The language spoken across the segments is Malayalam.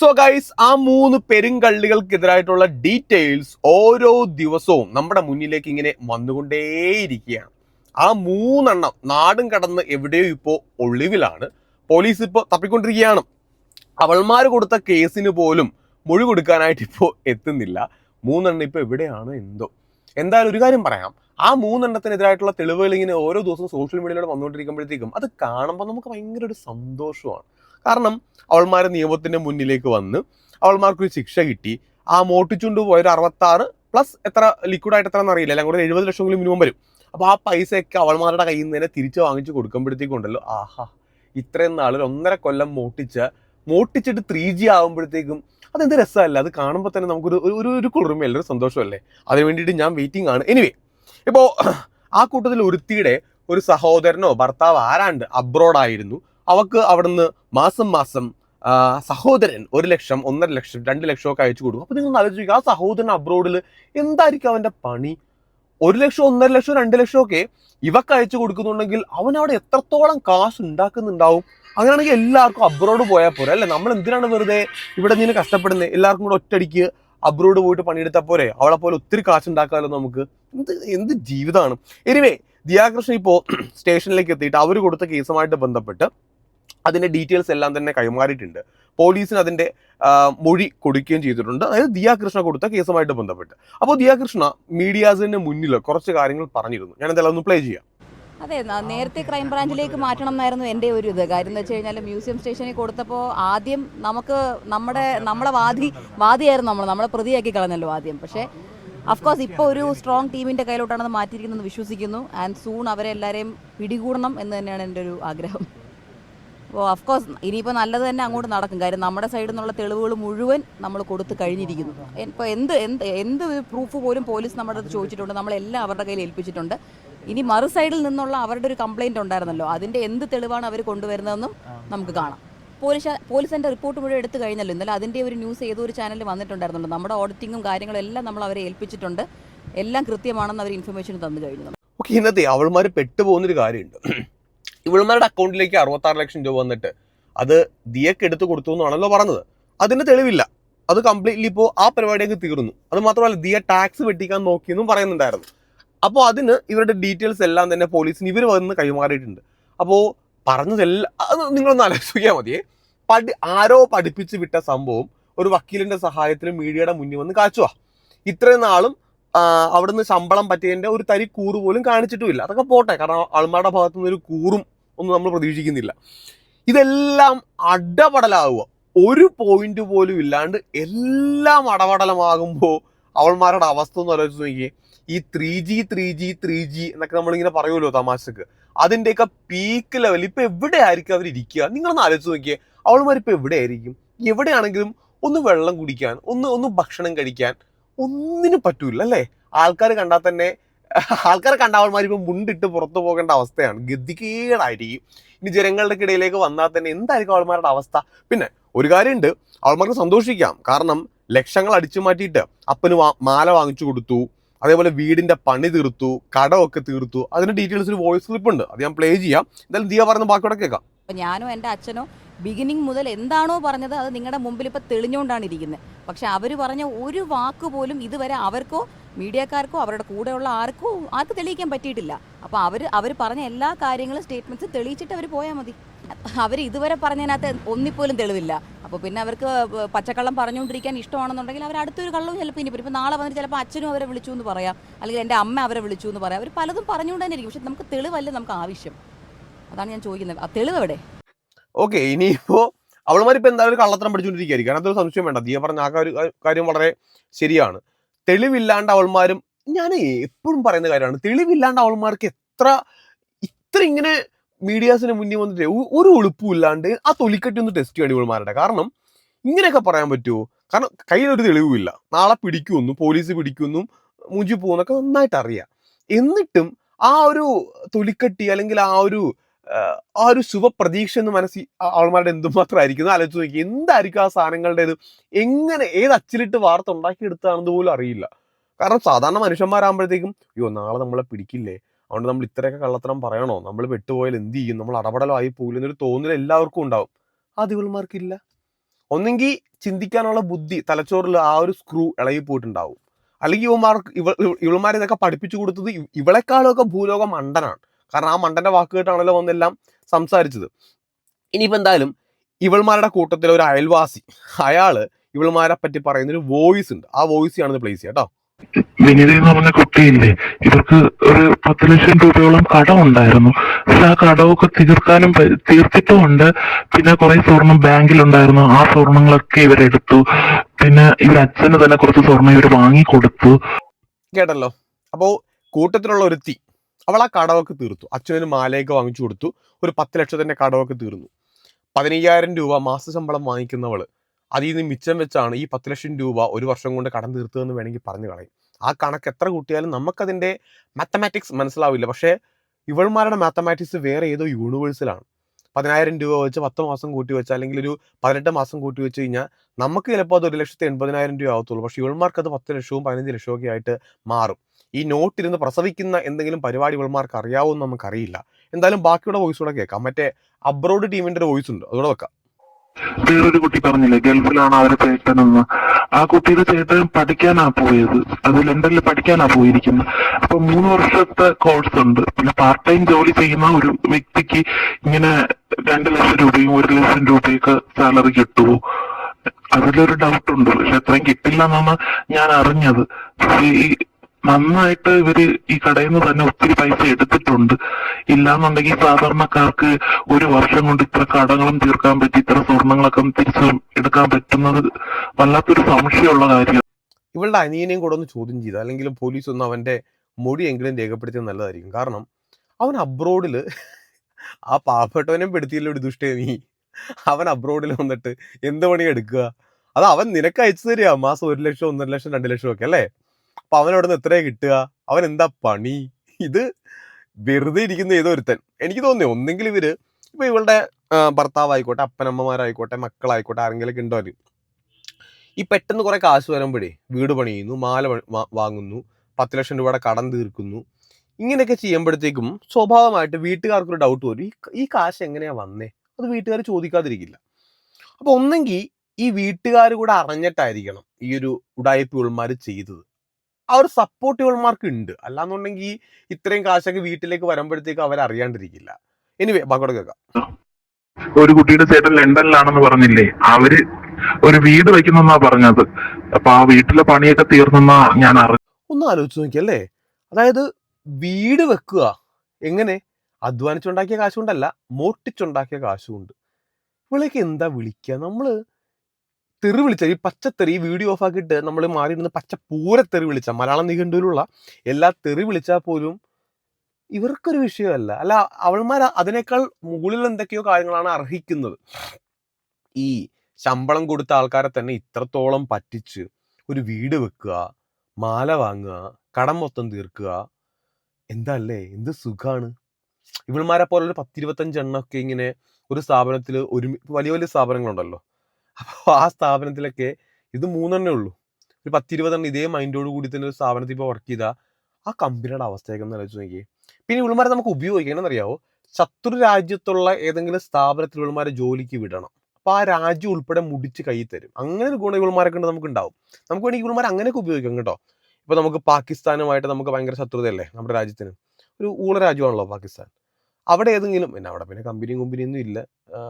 സോ ഗൈസ് ആ മൂന്ന് പെരുങ്കള്ളികൾക്കെതിരായിട്ടുള്ള ഡീറ്റെയിൽസ് ഓരോ ദിവസവും നമ്മുടെ മുന്നിലേക്ക് ഇങ്ങനെ വന്നുകൊണ്ടേയിരിക്കുകയാണ്. ആ മൂന്നെണ്ണം നാടും കടന്ന് എവിടെയോ ഇപ്പോൾ ഒളിവിലാണ്. പോലീസ് ഇപ്പോൾ തപ്പിക്കൊണ്ടിരിക്കുകയാണ്. അവൾമാർ കൊടുത്ത കേസിന് പോലും മൊഴി കൊടുക്കാനായിട്ട് ഇപ്പോൾ എത്തുന്നില്ല. മൂന്നെണ്ണം ഇപ്പോൾ എവിടെയാണ് എന്തോ. എന്തായാലും ഒരു കാര്യം പറയാം. ആ മൂന്നെണ്ണത്തിനെതിരായിട്ടുള്ള തെളിവുകൾ ഇങ്ങനെ ഓരോ ദിവസവും സോഷ്യൽ മീഡിയയിലൂടെ വന്നുകൊണ്ടിരിക്കുമ്പോഴത്തേക്കും അത് കാണുമ്പോൾ നമുക്ക് ഭയങ്കര ഒരു സന്തോഷമാണ്. കാരണം അവൾമാർ നിയമത്തിന്റെ മുന്നിലേക്ക് വന്ന് അവൾമാർക്കൊരു ശിക്ഷ കിട്ടി. ആ മോട്ടിച്ചുകൊണ്ട് പോയ ഒരു അറുപത്താറ് പ്ലസ് എത്ര ലിക്വിഡായിട്ട് എത്ര അറിയില്ല. എല്ലാം കൂടെ എഴുപത് ലക്ഷമെങ്കിലും മിനിമം വരും. അപ്പോൾ ആ പൈസയൊക്കെ അവൾമാരുടെ കയ്യിൽ നിന്ന് തന്നെ തിരിച്ചു വാങ്ങിച്ച് കൊടുക്കുമ്പോഴത്തേക്കുണ്ടല്ലോ ആഹാ ഇത്രയും നാളിൽ ഒന്നര കൊല്ലം മോട്ടിച്ച മോട്ടിച്ചിട്ട് ത്രീ ജി ആകുമ്പോഴത്തേക്കും അതെന്ത് രസമല്ല? അത് കാണുമ്പോൾ തന്നെ നമുക്കൊരു ഒരു- ഒരു കുളിർമയല്ല ഒരു സന്തോഷമല്ലേ? അതിന് വേണ്ടിയിട്ട് ഞാൻ വെയിറ്റിംഗ് ആണ്. എനിവേ ഇപ്പോൾ ആ കൂട്ടത്തിൽ ഒരുത്തിയുടെ ഒരു സഹോദരനോ ഭർത്താവ് ആരാണ്ട് അബ്രോഡ് ആയിരുന്നു. അവക്ക് അവിടുന്ന് മാസം മാസം സഹോദരൻ ഒരു ലക്ഷം ഒന്നര ലക്ഷം രണ്ട് ലക്ഷം ഒക്കെ അയച്ചു കൊടുക്കും. അപ്പൊ നിങ്ങൾ ആലോചിക്കുക ആ സഹോദരൻ അബ്രോഡിൽ എന്തായിരിക്കും അവന്റെ പണി? ഒരു ലക്ഷം ഒന്നര ലക്ഷം രണ്ട് ലക്ഷം ഒക്കെ ഇവക്ക് അയച്ചു കൊടുക്കുന്നുണ്ടെങ്കിൽ അവൻ അവിടെ എത്രത്തോളം കാശ് ഉണ്ടാക്കുന്നുണ്ടാവും? അങ്ങനെയാണെങ്കിൽ എല്ലാവർക്കും അബ്രോഡ് പോയാൽ പോരെ. അല്ലെ? നമ്മൾ എന്തിനാണ് വെറുതെ ഇവിടെ നിന്ന് കഷ്ടപ്പെടുന്നത്? എല്ലാവർക്കും കൂടെ ഒറ്റടിക്ക് അബ്രോഡ് പോയിട്ട് പണിയെടുത്താൽ പോരെ? അവളെ പോലെ ഒത്തിരി കാശ് ഉണ്ടാക്കാമല്ലോ നമുക്ക്. എന്ത് എന്ത് ജീവിതമാണ്. എനിവേ ദിയാകൃഷ്ണൻ ഇപ്പോൾ സ്റ്റേഷനിലേക്ക് എത്തിയിട്ട് അവർ കൊടുത്ത കേസുമായിട്ട് ബന്ധപ്പെട്ട് അതിന്റെ ഡീറ്റെയിൽസ് എല്ലാം തന്നെ കൈമാറിയിട്ടുണ്ട്. പോലീസിന് അതിന്റെ മൊഴി കൊടുക്കുകയും ചെയ്തിട്ടുണ്ട്. അതായത് ദിയാകൃഷ്ണ കൊടുത്ത കേസുമായിട്ട് ബന്ധപ്പെട്ട്. അപ്പോൾ ദിയാകൃഷ്ണ മീഡിയാസിന് മുന്നിൽ കുറച്ച് കാര്യങ്ങൾ പറഞ്ഞിരുന്നു. ഞാൻ എന്തായാലും ഒന്ന് പ്ലേ ചെയ്യാം. അതെ നേരത്തെ ക്രൈംബ്രാഞ്ചിലേക്ക് മാറ്റണം എന്നായിരുന്നു എന്റെ ഒരു ഇത്. കാര്യം എന്ന് വെച്ച് കഴിഞ്ഞാൽ മ്യൂസിയം സ്റ്റേഷനിൽ കൊടുത്തപ്പോൾ ആദ്യം നമുക്ക് നമ്മുടെ നമ്മളെ വാദി വാദിയായിരുന്നു നമ്മൾ നമ്മളെ പ്രതിയാക്കി കളഞ്ഞല്ലോ ആദ്യം. പക്ഷേ അഫ്കോഴ്സ് ഇപ്പോൾ ഒരു സ്ട്രോങ് ടീമിന്റെ കയ്യിലോട്ടാണ് അത് മാറ്റിയിരിക്കുന്നത് വിശ്വസിക്കുന്നു. ആൻഡ് സൂൺ അവരെ എല്ലാവരെയും പിടികൂടണം എന്ന് തന്നെയാണ് എന്റെ ഒരു ആഗ്രഹം. അഫ്കോഴ്സ് ഇനിയിപ്പോൾ നല്ലത് തന്നെ അങ്ങോട്ട് നടക്കും. കാര്യം നമ്മുടെ സൈഡിൽ നിന്നുള്ള തെളിവുകൾ മുഴുവൻ നമ്മൾ കൊടുത്തു കഴിഞ്ഞിരിക്കുന്നു. ഇപ്പോൾ എന്ത് എന്ത് എന്ത് പ്രൂഫ് പോലും പോലീസ് നമ്മുടെ അടുത്ത് ചോദിച്ചിട്ടുണ്ട്. നമ്മളെല്ലാം അവരുടെ കയ്യിൽ ഏൽപ്പിച്ചിട്ടുണ്ട്. ഇനി മറു സൈഡിൽ നിന്നുള്ള അവരുടെ ഒരു കംപ്ലൈന്റ് ഉണ്ടായിരുന്നല്ലോ. അതിന്റെ എന്ത് തെളിവാണ് അവർ കൊണ്ടുവരുന്നതെന്നും നമുക്ക് കാണാം. പോലീസ് പോലീസിന്റെ റിപ്പോർട്ട് മുഴുവൻ എടുത്തു കഴിഞ്ഞല്ലോ. ഇന്നലെ അതിന്റെ ഒരു ന്യൂസ് ഏതൊരു ചാനലിൽ വന്നിട്ടുണ്ടായിരുന്നല്ലോ നമ്മുടെ ഓഡിറ്റിങ്ങും കാര്യങ്ങളും എല്ലാം നമ്മൾ അവരെ ഏൽപ്പിച്ചിട്ടുണ്ട്. എല്ലാം കൃത്യമാണെന്ന് അവർ ഇൻഫർമേഷൻ തന്നു കഴിഞ്ഞു. ഓക്കെ ഇന്നത്തെ അവൾമാർ പെട്ടുപോകുന്നൊരു കാര്യമുണ്ട്. ഇവൾമാരുടെ അക്കൗണ്ടിലേക്ക് അറുപത്താറ് ലക്ഷം രൂപ വന്നിട്ട് അത് ദിയക്ക് എടുത്ത് കൊടുത്തു എന്നാണല്ലോ പറഞ്ഞത്. അതിന് തെളിവില്ല. അത് കംപ്ലീറ്റ്ലി ഇപ്പോൾ ആ പരിപാടിയൊക്കെ തീർന്നു. അത് മാത്രമല്ല ദിയ ടാക്സ് വെട്ടിക്കാൻ നോക്കിയെന്നും പറയുന്നുണ്ടായിരുന്നു. അപ്പോൾ അതിന് ഇവരുടെ ഡീറ്റെയിൽസ് എല്ലാം തന്നെ പോലീസിന് ഇവർ വന്ന് കൈമാറിയിട്ടുണ്ട്. അപ്പോൾ പറഞ്ഞതെല്ലാം അത് നിങ്ങളൊന്ന് ആലോചിക്കാൻ മതിയേ. പഠി ആരോ പഠിപ്പിച്ച് വിട്ട സംഭവം ഒരു വക്കീലിന്റെ സഹായത്തിൽ മീഡിയയുടെ മുന്നിൽ വന്ന് കാച്ചുവാ. ഇത്രയും നാളും അവിടുന്ന് ശമ്പളം പറ്റിയതിന്റെ ഒരു തരി കൂറ് പോലും കാണിച്ചിട്ടുമില്ല. അതൊക്കെ പോട്ടെ കാരണം ആൾമാരുടെ ഭാഗത്തുനിന്ന് ഒരു കൂറും ഒന്നും നമ്മൾ പ്രതീക്ഷിക്കുന്നില്ല. ഇതെല്ലാം അടപടലാവുക. ഒരു പോയിന്റ് പോലും ഇല്ലാണ്ട് എല്ലാം അടപടലമാകുമ്പോൾ അവൾമാരുടെ അവസ്ഥ ഒന്ന് ആലോചിച്ച് നോക്കിയേ. ഈ three G three G three G എന്നൊക്കെ നമ്മളിങ്ങനെ പറയുമല്ലോ തമാശക്ക്. അതിന്റെയൊക്കെ പീക്ക് ലെവൽ ഇപ്പൊ എവിടെയായിരിക്കും അവർ ഇരിക്കുക? നിങ്ങളൊന്ന് ആലോചിച്ച് നോക്കിയേ. അവൾമാർ ഇപ്പൊ എവിടെയായിരിക്കും? എവിടെയാണെങ്കിലും ഒന്ന് വെള്ളം കുടിക്കാൻ ഒന്ന് ഒന്ന് ഭക്ഷണം കഴിക്കാൻ ഒന്നിനും പറ്റൂല അല്ലേ ആൾക്കാർ കണ്ടാൽ തന്നെ ആൾക്കാരെ കണ്ട അവന്മാർ ഇപ്പം മുണ്ടിട്ട് പുറത്തു പോകേണ്ട അവസ്ഥയാണ്. ഗതികേടായിരിക്കും. ഇനി ജനങ്ങളുടെ ഇടയിലേക്ക് വന്നാൽ തന്നെ എന്തായിരിക്കും അവന്മാരുടെ അവസ്ഥ? പിന്നെ ഒരു കാര്യമുണ്ട്. അവന്മാർക്ക് സന്തോഷിക്കാം. കാരണം ലക്ഷങ്ങൾ അടിച്ചു മാറ്റിയിട്ട് അപ്പന് മാല വാങ്ങിച്ചു കൊടുത്തു. അതേപോലെ വീടിന്റെ പണി തീർത്തു കടമൊക്കെ തീർത്തു. അതിന്റെ ഡീറ്റെയിൽസ് ഒരു വോയിസ് ക്ലിപ്പ് ഉണ്ട്. അത് ഞാൻ പ്ലേ ചെയ്യാം. എന്തായാലും ദിയ പറഞ്ഞ ബാക്കിയോടെ കേൾക്കാം. ഞാനോ എന്റെ അച്ഛനോ ബിഗിനിങ് മുതൽ എന്താണോ പറഞ്ഞത് അത് നിങ്ങളുടെ മുമ്പിൽ ഇപ്പോൾ തെളിഞ്ഞുകൊണ്ടാണ് ഇരിക്കുന്നത്. പക്ഷെ അവർ പറഞ്ഞ ഒരു വാക്ക് പോലും ഇതുവരെ അവർക്കോ മീഡിയക്കാർക്കോ അവരുടെ കൂടെയുള്ള ആർക്കോ ആർക്ക് തെളിയിക്കാൻ പറ്റിയിട്ടില്ല. അപ്പോൾ അവർ അവർ പറഞ്ഞ എല്ലാ കാര്യങ്ങളും സ്റ്റേറ്റ്മെന്റ്സ് തെളിയിച്ചിട്ട് അവർ പോയാൽ മതി. അവർ ഇതുവരെ പറഞ്ഞതിനകത്ത് ഒന്നിപ്പോലും തെളിവില്ല. അപ്പോൾ പിന്നെ അവർക്ക് പച്ചക്കള്ളം പറഞ്ഞുകൊണ്ടിരിക്കാൻ ഇഷ്ടമാണെന്നുണ്ടെങ്കിൽ അവർ അടുത്തൊരു കള്ളവും ചിലപ്പോൾ ഇനി ഇപ്പോൾ നാളെ വന്നിട്ട് ചിലപ്പോൾ അച്ഛനും അവരെ വിളിച്ചു എന്ന് പറയാം. അല്ലെങ്കിൽ എന്റെ അമ്മ അവരെ വിളിച്ചു എന്ന് പറയാം. അവർ പലതും പറഞ്ഞുകൊണ്ട് തന്നെ ഇരിക്കും. പക്ഷെ നമുക്ക് തെളിവല്ല നമുക്ക് ആവശ്യം? അതാണ് ഞാൻ ചോദിക്കുന്നത്. ആ തെളിവ് എവിടെ? ഓക്കെ ഇനിയിപ്പോൾ അവളുമാരിപ്പോൾ എന്തായാലും കള്ളത്തരം പഠിച്ചുകൊണ്ടിരിക്കുകയായിരിക്കും. ഒരു സംശയം വേണ്ട. ദിയ പറഞ്ഞ ആ കാര്യം വളരെ ശരിയാണ്. തെളിവില്ലാണ്ട് അവൾമാരും ഞാൻ എപ്പോഴും പറയുന്ന കാര്യമാണ് തെളിവില്ലാണ്ട് അവൾമാർക്ക് എത്ര ഇത്ര ഇങ്ങനെ മീഡിയാസിന് മുന്നിൽ വന്നിട്ട് ഒരു ഒളിപ്പും ഇല്ലാണ്ട് ആ തൊലിക്കെട്ടി ഒന്ന് ടെസ്റ്റ് ചെയ്യണം ഇവൾമാരുടെ. കാരണം ഇങ്ങനെയൊക്കെ പറയാൻ പറ്റുമോ? കാരണം കയ്യിലൊരു തെളിവുമില്ല നാളെ പിടിക്കുമെന്നും പോലീസ് പിടിക്കുമെന്നും മൂഞ്ചി പോകുന്നൊക്കെ നന്നായിട്ട് അറിയാം. എന്നിട്ടും ആ ഒരു തൊലിക്കെട്ടി അല്ലെങ്കിൽ ആ ഒരു ആ, ഒരു ശുഭപ്രതീക്ഷ എന്ന് മനസ്സിൽ ആൾമാരുടെ എന്തുമാത്രം ആയിരിക്കും ആലോചിച്ച് നോക്കി എന്തായിരിക്കും ആ സാധനങ്ങളുടേത്? എങ്ങനെ ഏത് അച്ചിലിട്ട് വാർത്ത ഉണ്ടാക്കിയെടുത്താണെന്ന് പോലും അറിയില്ല. കാരണം സാധാരണ മനുഷ്യന്മാരാകുമ്പോഴത്തേക്കും അയ്യോ നാളെ നമ്മളെ പിടിക്കില്ലേ? അതുകൊണ്ട് നമ്മൾ ഇത്രയൊക്കെ കള്ളത്തരം പറയണോ? നമ്മൾ പെട്ടുപോയാൽ എന്ത് ചെയ്യും? നമ്മൾ അടപടലായി പോകില്ല എന്നൊരു തോന്നൽ എല്ലാവർക്കും ഉണ്ടാവും. അത് ഇവൾമാർക്കില്ല ഒന്നെങ്കിൽ ചിന്തിക്കാനുള്ള ബുദ്ധി തലച്ചോറിൽ ആ ഒരു സ്ക്രൂ ഇളകി പോയിട്ടുണ്ടാവും. അല്ലെങ്കിൽ ഇവന്മാർക്ക് ഇവ ഇവളുമാർ ഇതൊക്കെ പഠിപ്പിച്ചു കൊടുത്തത് ഇവ- ഇവളെക്കാളൊക്കെ ഭൂലോകം മണ്ടനാണ്. കാരണം ആ മണ്ടന്റെ വാക്ക് കേട്ടാണല്ലോ വന്നെല്ലാം സംസാരിച്ചത്. ഇനിയിപ്പോൾ എന്തായാലും ഇവൾമാരുടെ കൂട്ടത്തിലെ ഒരു അയൽവാസി അയാൾ ഇവൾമാരെ പറ്റി പറയുന്ന ഒരു വോയിസ് ഉണ്ട്. ആ വോയിസ് ആണ് പ്ലേസ് ചെയ്യാം കേട്ടോ. വിനിത എന്ന് പറഞ്ഞ കുട്ടിയില്ലേ? ഇവർക്ക് ഒരു പത്ത് ലക്ഷം രൂപയോളം കടം ഉണ്ടായിരുന്നു. പക്ഷെ ആ കടമൊക്കെ തീർക്കാനും തീർത്തിട്ടുമുണ്ട്. പിന്നെ കുറെ സ്വർണം ബാങ്കിലുണ്ടായിരുന്നു. ആ സ്വർണങ്ങളൊക്കെ ഇവരെടുത്തു പിന്നെ ഇവർ അച്ഛന് തന്നെ കുറച്ച് സ്വർണം ഇവർ വാങ്ങിക്കൊടുത്തു. കേട്ടല്ലോ. അപ്പോ കൂട്ടത്തിലുള്ള ഒരുത്തി അവൾ ആ കടമൊക്കെ തീർത്തു. അച്ഛനൊരു മാലയൊക്കെ വാങ്ങിച്ചു കൊടുത്തു. ഒരു പത്ത് ലക്ഷത്തിന്റെ കടമൊക്കെ തീർന്നു. പതിനയ്യായിരം രൂപ മാസ ശമ്പളം വാങ്ങിക്കുന്നവൾ അതിൽ നിന്ന് മിച്ചം വെച്ചാണ് ഈ പത്ത് ലക്ഷം രൂപ ഒരു വർഷം കൊണ്ട് കടം തീർത്തതെന്ന് വേണമെങ്കിൽ പറഞ്ഞു കളയും. ആ കണക്ക് എത്ര കൂട്ടിയാലും നമുക്കതിന്റെ മാത്തമാറ്റിക്സ് മനസ്സിലാവില്ല. പക്ഷേ ഇവൾമാരുടെ മാത്തമാറ്റിക്സ് വേറെ ഏതോ യൂണിവേഴ്സിലാണ് പതിനായിരം രൂപ വെച്ച് പത്ത് മാസം കൂട്ടി വെച്ച് അല്ലെങ്കിൽ ഒരു പതിനെട്ട് മാസം കൂട്ടി വെച്ച് കഴിഞ്ഞാൽ നമുക്ക് ചിലപ്പോൾ അത് ഒരു ലക്ഷത്തി എൺപതിനായിരം രൂപ ആവത്തുള്ളൂ. പക്ഷേ ഇവൾമാർക്ക് അത് പത്ത് ലക്ഷവും പതിനഞ്ച് ലക്ഷവും ഒക്കെ ആയിട്ട് മാറും. ഈ നോട്ടിരുന്ന് പ്രസവിക്കുന്ന എന്തെങ്കിലും പരിപാടി ഇവൾമാർക്ക് അറിയാവുമെന്ന് നമുക്കറിയില്ല. എന്തായാലും ബാക്കിയുള്ള വോയിസ് കൂടെ കേൾക്കാം. മറ്റേ അബ്രോഡ് ടീമിന്റെ ഒരു വോയിസ് ഉണ്ട്. അതുകൂടെ വെക്കാം. വേറൊരു കുട്ടി പറഞ്ഞില്ലേ ഗൾഫിലാണ് അവരെ ചേട്ടനെന്ന്? ആ കുട്ടിയുടെ ചേട്ടൻ പഠിക്കാനാ പോയത്. അത് ലണ്ടനിൽ പഠിക്കാനാ പോയിരിക്കുന്നത്. അപ്പൊ മൂന്ന് വർഷത്തെ കോഴ്സ് ഉണ്ട്. പിന്നെ പാർട്ട് ടൈം ജോലി ചെയ്യുന്ന ഒരു വ്യക്തിക്ക് ഇങ്ങനെ രണ്ട് ലക്ഷം രൂപയും ഒരു ലക്ഷം രൂപയൊക്കെ സാലറി കിട്ടുമോ അതിലൊരു ഡൗട്ട് ഉണ്ട്. പക്ഷെ അത്രയും കിട്ടില്ല എന്നാണ് ഞാൻ അറിഞ്ഞത്. പക്ഷേ ഈ നന്നായിട്ട് ഇവർ ഈ കടയിൽ നിന്ന് തന്നെ ഒത്തിരി പൈസ എടുത്തിട്ടുണ്ട്. ഇല്ലാന്നുണ്ടെങ്കിൽ സാധാരണക്കാർക്ക് ഒരു വർഷം കൊണ്ട് ഇത്ര കടങ്ങളും തീർക്കാൻ പറ്റി ഇത്ര സ്വർണങ്ങളൊക്കെ തിരിച്ചു എടുക്കാൻ പറ്റുന്നത് വല്ലാത്തൊരു സംശയമുള്ള കാര്യം. ഇവളുടെ അനിയനെയും കൂടെ ഒന്ന് ചോദ്യം ചെയ്തു. അല്ലെങ്കിൽ പോലീസ് ഒന്ന് അവന്റെ മൊഴിയെങ്കിലും രേഖപ്പെടുത്തിയത് നല്ലതായിരിക്കും. കാരണം അവൻ അബ്രോഡിൽ ആ പാവപ്പെട്ടവനെയും പെടുത്തിയല്ലോ ഒരു ദുഷ്ടേ നീ. അവൻ അബ്രോഡിൽ വന്നിട്ട് എന്ത് പണി എടുക്കുക? അത് അവൻ നിനക്ക് അയച്ചു തരിക. മാസം ഒരു ലക്ഷം ഒന്നര ലക്ഷം രണ്ട് ലക്ഷം ഒക്കെ അല്ലേ? അപ്പൊ അവൻ അവിടെ നിന്ന് എത്രയാ കിട്ടുക? അവൻ എന്താ പണി? ഇത് വെറുതെ ഇരിക്കുന്ന ഏതോ ഒരുത്തൻ. എനിക്ക് തോന്നുന്നു ഒന്നെങ്കിൽ ഇവർ ഇപ്പൊ ഇവളുടെ ഭർത്താവായിക്കോട്ടെ അപ്പനമ്മമാരായിക്കോട്ടെ മക്കളായിക്കോട്ടെ ആരെങ്കിലൊക്കെ ഉണ്ടോ അവർ? ഈ പെട്ടെന്ന് കുറെ കാശ് വരുമ്പോഴേ വീട് പണിയുന്നു മാല വാങ്ങുന്നു പത്ത് ലക്ഷം രൂപയുടെ കടം തീർക്കുന്നു. ഇങ്ങനെയൊക്കെ ചെയ്യുമ്പോഴത്തേക്കും സ്വാഭാവികമായിട്ട് വീട്ടുകാർക്കൊരു ഡൗട്ട് വരും. ഈ കാശ് എങ്ങനെയാ വന്നേ? അത് വീട്ടുകാർ ചോദിക്കാതിരിക്കില്ല. അപ്പൊ ഒന്നെങ്കിൽ ഈ വീട്ടുകാർ കൂടെ അറിഞ്ഞിട്ടായിരിക്കണം ഈ ഒരു ഉടായ്പ ഉൾമാർ ചെയ്തത്. ആ ഒരു സപ്പോർട്ട് ഇവൾമാർക്ക് ഉണ്ട് അല്ലാന്നുണ്ടെങ്കിൽ ഇത്രയും കാശൊക്കെ വീട്ടിലേക്ക് വരുമ്പോഴത്തേക്ക് അവരറിയാണ്ടിരിക്കില്ല എനിവേ ബാക്കോട് കേൾക്കാം. ഒരു കുട്ടിയുടെ ചേട്ടൻ ലണ്ടനിലാണെന്ന് പറഞ്ഞില്ലേ? അവർ ഒരു വീട് വെക്കുന്നെന്നാ പറഞ്ഞത്. അപ്പൊ ആ വീട്ടിലെ പണിയൊക്കെ തീർന്നെന്നാ ഞാൻ അറിഞ്ഞു ഒന്ന് ആലോചിച്ച് നോക്കിയല്ലേ? അതായത് വീട് വെക്കുക എങ്ങനെ? അധ്വാനിച്ചുണ്ടാക്കിയ കാശുകൊണ്ടല്ല മോട്ടിച്ചുണ്ടാക്കിയ കാശുണ്ട് കൊണ്ട് ഇവളേക്ക് എന്താ വിളിക്കുക നമ്മൾ തെറി വിളിച്ച ഈ പച്ചത്തെറി വീഡിയോ ഓഫ് ആക്കിയിട്ട് നമ്മൾ മാറിയിരുന്ന് പച്ച പൂര തെറി വിളിച്ച മലയാളം നിഘണ്ടുവിലുള്ള എല്ലാ തെറി വിളിച്ചാൽ പോലും ഇവർക്കൊരു വിഷയമല്ല. അല്ല അവൾമാർ അതിനേക്കാൾ മുകളിൽ എന്തൊക്കെയോ കാര്യങ്ങളാണ് അർഹിക്കുന്നത്. ഈ ശമ്പളം കൊടുത്ത ആൾക്കാരെ തന്നെ ഇത്രത്തോളം പറ്റിച്ച് ഒരു വീട് വെക്കുക മാല വാങ്ങുക കടം മൊത്തം തീർക്കുക എന്താല്ലേ? എന്ത് സുഖാണ്? ഇവന്മാരെ പോലെ ഒരു പത്തിരുപത്തഞ്ച് എണ്ണമൊക്കെ ഇങ്ങനെ ഒരു സ്ഥാപനത്തിൽ ഒരു വലിയ വലിയ സ്ഥാപനങ്ങളുണ്ടല്ലോ. അപ്പോൾ ആ സ്ഥാപനത്തിലൊക്കെ ഇത് മൂന്നെണ്ണേ ഉള്ളൂ. ഒരു പത്തിരുപതെണ്ണം ഇതേ മൈൻഡോട് കൂടി തന്നെ ഒരു സ്ഥാപനത്തിൽ ഇപ്പോൾ വർക്ക് ചെയ്താൽ ആ കമ്പനിയുടെ അവസ്ഥയൊക്കെ ഒന്ന് ആലോചിച്ച് നോക്കി പിന്നെ ഉൾമാരെ നമുക്ക് ഉപയോഗിക്കണം അറിയാവോ ശത്രു രാജ്യത്തുള്ള ഏതെങ്കിലും സ്ഥാപനത്തിൽ ഉൾമാരെ ജോലിക്ക് വിടണം. അപ്പോൾ ആ രാജ്യം ഉൾപ്പെടെ മുടിച്ച് കൈ തരും. അങ്ങനെ ഒരു ഗുണം ഇവൾമാരൊക്കെ ഉണ്ട് നമുക്ക് ഉണ്ടാവും നമുക്ക് വേണമെങ്കിൽ ഇവൾമാരെ അങ്ങനെയൊക്കെ ഉപയോഗിക്കാം കേട്ടോ. ഇപ്പോൾ നമുക്ക് പാകിസ്ഥാനുമായിട്ട് നമുക്ക് ഭയങ്കര ശത്രുതയല്ലേ നമ്മുടെ രാജ്യത്തിന്? ഒരു ഊള രാജ്യമാണല്ലോ പാകിസ്ഥാൻ. അവിടെ ഏതെങ്കിലും പിന്നെ അവിടെ പിന്നെ കമ്പനി കമ്പനിയും ഒന്നും ഇല്ല.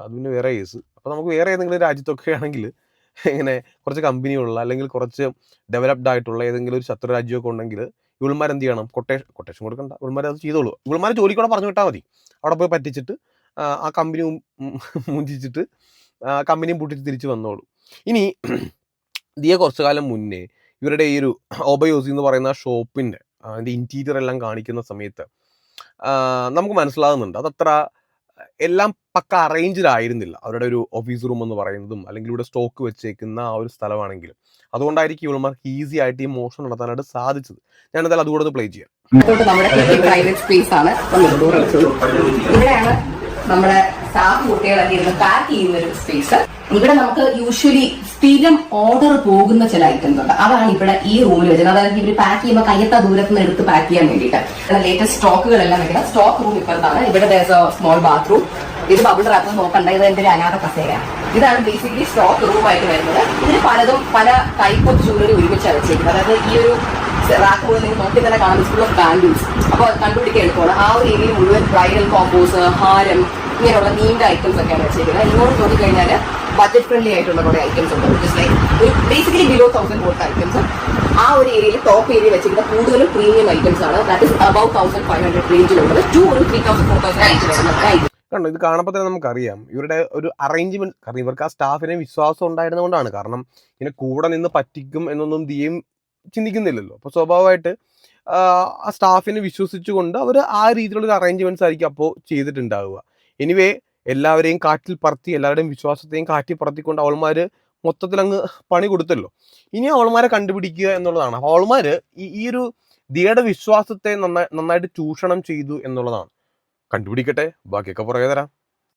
അത് പിന്നെ വേറെ കേസ്. അപ്പോൾ നമുക്ക് വേറെ ഏതെങ്കിലും രാജ്യത്തൊക്കെ ആണെങ്കിൽ ഇങ്ങനെ കുറച്ച് കമ്പനിയുള്ള അല്ലെങ്കിൽ കുറച്ച് ഡെവലപ്ഡ് ആയിട്ടുള്ള ഏതെങ്കിലും ഒരു ശത്രു രാജ്യമൊക്കെ ഉണ്ടെങ്കിൽ ഇവൾമാർ എന്ത് ചെയ്യണം? കൊട്ടേഷൻ കൊട്ടേഷൻ കൊടുക്കണ്ട. ഇവൾമാർ അത് ചെയ്തോളൂ. ഇവൾമാർ ജോലിക്കൂടെ പറഞ്ഞു വിട്ടാൽ മതി. അവിടെ പോയി പറ്റിച്ചിട്ട് ആ, കമ്പനി മുഞ്ചിച്ചിട്ട് കമ്പനിയും പൂട്ടിച്ച് തിരിച്ച് വന്നോളൂ. ഇനി ദിയ കുറച്ചു കാലം മുന്നേ ഇവരുടെ ഈ ഒരു ഓബയോസി എന്ന് പറയുന്ന ഷോപ്പിന്റെ അതിന്റെ ഇന്റീരിയർ എല്ലാം കാണിക്കുന്ന സമയത്ത് നമുക്ക് മനസ്സിലാകുന്നുണ്ട് അതത്ര എല്ലാം പക്ക അറേഞ്ച്ഡ് ആയിരുന്നില്ല അവരുടെ ഒരു ഓഫീസ് റൂം എന്ന് പറയുന്നതും അല്ലെങ്കിൽ ഇവിടെ സ്റ്റോക്ക് വെച്ചേക്കുന്ന ആ ഒരു സ്ഥലമാണെങ്കിലും. അതുകൊണ്ടായിരിക്കും ഇവന്മാർക്ക് ഈസി ആയിട്ട് ഈ മോഷൻ നടത്താനായിട്ട് സാധിച്ചത്. ഞാൻ എന്തായാലും അതുകൂടെ പ്ലേ ചെയ്യാം. പ്രൈവറ്റ് സ്പേസ് ആണ്. നമ്മുടെ സ്റ്റാഫ് കുട്ടികളൊക്കെ ഇരുന്ന് പാക്ക് ചെയ്യുന്ന ഒരു സ്പേസ് ഇവിടെ നമുക്ക് യൂഷ്വലി സ്ഥിരം ഓർഡർ പോകുന്ന ചില ഐറ്റംസ് ഉണ്ട്. അതാണ് ഇവിടെ ഈ റൂമിൽ വെച്ചത്. അതായത് ഇവർ പാക്ക് ചെയ്യുമ്പോൾ കയ്യത്ത ദൂരത്ത് നിന്ന് എടുത്ത് പാക്ക് ചെയ്യാൻ വേണ്ടിയിട്ട്. ലേറ്റസ്റ്റ് സ്റ്റോക്കുകളെല്ലാം വെക്കുന്ന സ്റ്റോക്ക് റൂം ഇപ്പോഴത്താണ് ഇവിടെ സ്മോൾ ബാത്റൂം ഇത് ബബിൾ റാപ്പ് നോക്കണ്ട. ഇത് എന്റെ ഒരു അനാഥ കസേരയാണ്. ഇതാണ് ബേസിക്കലി സ്റ്റോക്ക് റൂം ആയിട്ട് വരുന്നത്. ഇതിന് പലതും പല ടൈപ്പ് ഓഫ് ജ്വല്ലറി ഒരുമിച്ചാണ് വെച്ചേക്കുന്നത് അതായത് ഈ ഒരു റാക്ക് നിങ്ങൾ നോക്കി തന്നെ കാണുന്ന ഓഫ് ബാംഗിൾസ് അപ്പോൾ കണ്ടുപിടിക്കാൻ എളുപ്പമാണ്. ആ ഒരു ഏരിയയിൽ മുഴുവൻ ബ്രൈഡൽ കോമ്പോസ് ഹാരം ഇങ്ങനെയുള്ള നീണ്ട ഐറ്റംസ് ഒക്കെയാണ് വെച്ചേക്കുന്നത് ഇങ്ങോട്ട് നോക്കിക്കഴിഞ്ഞാൽ ബഡ്ജറ്റ് ഫ്രണ്ട്ലി ആയിട്ടുള്ള കുറേ ഐറ്റംസ് ഉണ്ട് ജസ്റ്റ് ലൈക്ക് ഒരു ബേസിക്കലി ബിലോ തൗസൻഡ് പോലത്തെ ഐറ്റംസ് ആ ഒരു ഏരിയയിൽ ടോപ്പ് ഏരിയ വെച്ചിരിക്കുന്ന കൂടുതലും പ്രീമിയം ഐറ്റംസ് ആണ്. That is above thousand five hundred റേഞ്ചിലുള്ളത് to ഒരു three thousand four thousand range വരുന്നത് കണ്ടോ ഇത് കാണുമ്പോൾ തന്നെ നമുക്കറിയാം. ഇവരുടെ ഒരു അറേഞ്ച്മെന്റ് കാരണം ഇവർക്ക് ആ സ്റ്റാഫിനെ വിശ്വാസം ഉണ്ടായിരുന്നതുകൊണ്ടാണ് കാരണം ഇങ്ങനെ കൂടെ നിന്ന് പറ്റിക്കും എന്നൊന്നും ദിയും ചിന്തിക്കുന്നില്ലല്ലോ. അപ്പോൾ സ്വാഭാവികമായിട്ട് ആ സ്റ്റാഫിനെ വിശ്വസിച്ചുകൊണ്ട് അവർ ആ രീതിയിലുള്ള അറേഞ്ച്മെന്റ്സ് ആയിരിക്കും അപ്പോൾ ചെയ്തിട്ടുണ്ടാവുക. എനിവേ എല്ലാവരെയും കാറ്റിൽ പറത്തി എല്ലാവരുടെയും വിശ്വാസത്തെയും കാറ്റിൽ പറത്തിക്കൊണ്ട് അവൾമാർ മൊത്തത്തിൽ അങ്ങ് പണി കൊടുത്തല്ലോ. ഇനി അവൾമാരെ കണ്ടുപിടിക്കുക എന്നുള്ളതാണ്. അവൾമാർ ഈ ഈ ഒരു ദിയുടെ വിശ്വാസത്തെ നന്നായി നന്നായിട്ട് ചൂഷണം ചെയ്തു എന്നുള്ളതാണ്. കണ്ടുപിടിക്കട്ടെ ബാക്കിയൊക്കെ പുറകെ തരാം.